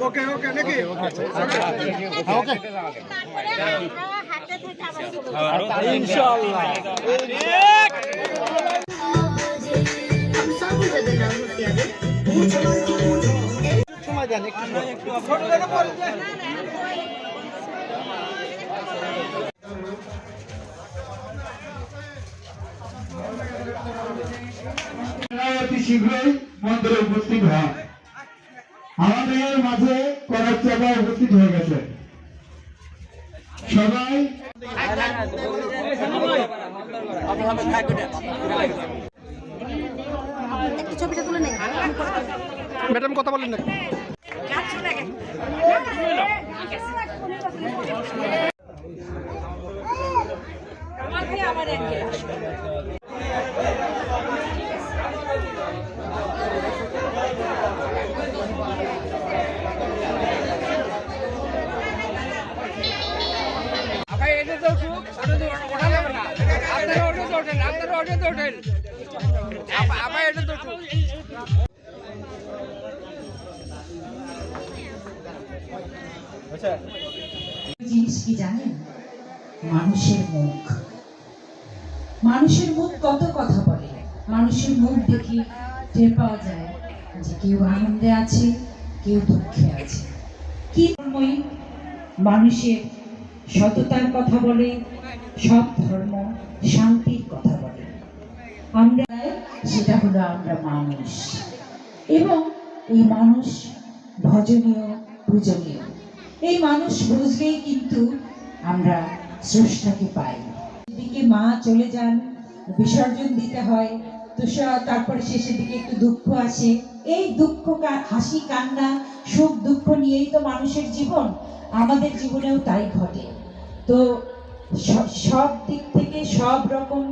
ওকে ওকে নাকি ওকে শীঘ্রই মন্দিরে উপস্থিত হয় আমাদের মাঝে করার চাপা উপস্থিত হয়ে গেছে। সবাই একটু ছবিটা তুলে নেই। ম্যাডাম কথা বলেন না। আবার ওঠেন, আপনারা ওটা তো ওঠেন। আবার- আবার এটা তো জিনিস কি জানেন? মানুষের মুখ। মানুষের মুখ কত কথা বলে? মানুষের মুখ দেখে টের পাওয়া যায় যে কেউ আনন্দে আছে কেউ দুঃখে আছে। কি মানুষের সততার কথা বলে, সব ধর্ম শান্তির কথা বলে। আমরা সেটা হলো আমরা মানুষ। এবং এই মানুষ ভজনীয়, পূজনীয়। এই মানুষ বুঝলেই কিন্তু আমরা স্রষ্টাকে পাই। দিকে মা চলে যান, বিসর্জন দিতে হয়, তো তারপরে শেষের দিকে একটু দুঃখ আসে। এই দুঃখ হাসি কান্না, সুখ দুঃখ নিয়েই তো মানুষের জীবন। আমাদের জীবনেও তাই ঘটে। তো সব দিক থেকে সব রকম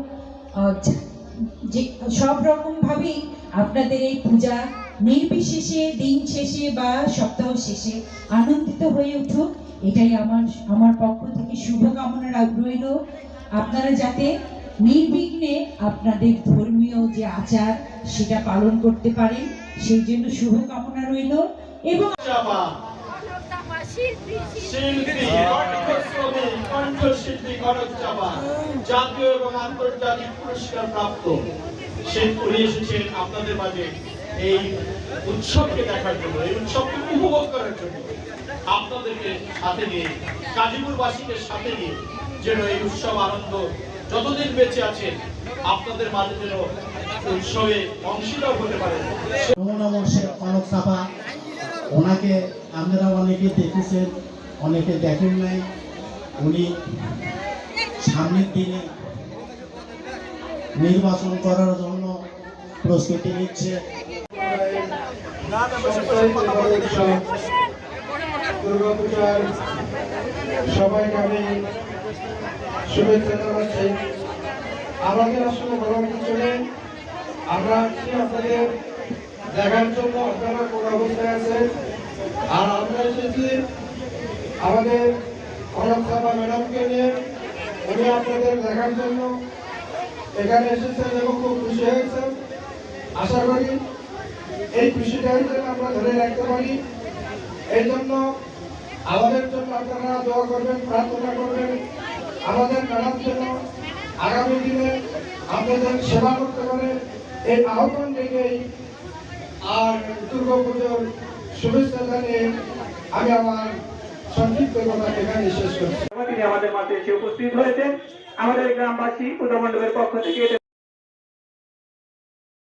যে সব রকম ভাবেই আপনাদের এই পূজা নির্বিশেষে, দিন শেষে বা সপ্তাহ শেষে আনন্দিত হয়ে উঠুক। এটাই আমার আমার পক্ষ থেকে শুভকামনা রইল আপনারা যাতে নির্বিঘ্নে আপনাদের ধর্মীয় যে আচার সেটা পালন করতে পারেন, সেই জন্য শুভকামনা রইল। এবং শিল্পী কণ্ঠশ্রমী কণ্ঠশিল্পী কনক চাপা জাতীয় এবং আন্তর্জাতিক পুরস্কার প্রাপ্ত সে এসেছেন আপনাদের মাঝে এই উৎসবকে দেখার জন্য এই উৎসবকে উপভোগ করার জন্য। আপনাদেরকে সাথে নিয়ে গাজীপুরবাসীকে সাথে নিয়ে যেন এই উৎসব আনন্দ যতদিন বেঁচে আছেন আপনাদের মাঝে যেন উৎসবে অংশীদার হতে পারে নমনমর কনক চাপা। ওনাকে আপনারা অনেকে দেখেছেন, অনেকে দেখেন নাই। উনি সামনের দিনে নির্বাচন করার জন্য প্রস্তুতি নিচ্ছে। দুর্গাপূজার আমাদের আসলে আমরা আপনাদের দেখার জন্য আপনারা কোন অবস্থায় আছেন? আর আমরা এসেছি আমাদের সাবা ম্যাডামকে নিয়ে। উনি আপনাদের দেখার জন্য এখানে এসেছেন এবং খুব খুশি হয়েছেন। আশা করি এই খুশিটাই যেন আমরা ধরে রাখতে পারি। এই জন্য আমাদের জন্য আপনারা দোয়া করবেন, প্রার্থনা করবেন। আমাদের ম্যাডাম জন্য আগামী দিনে আপনাদের সেবা করতে পারে। এই আহ্বান রেখেই আর দুর্গা পুজোর আমাদের মাঝে এসে উপস্থিত হয়েছেন আমাদের গ্রামবাসী পূজা পক্ষ থেকে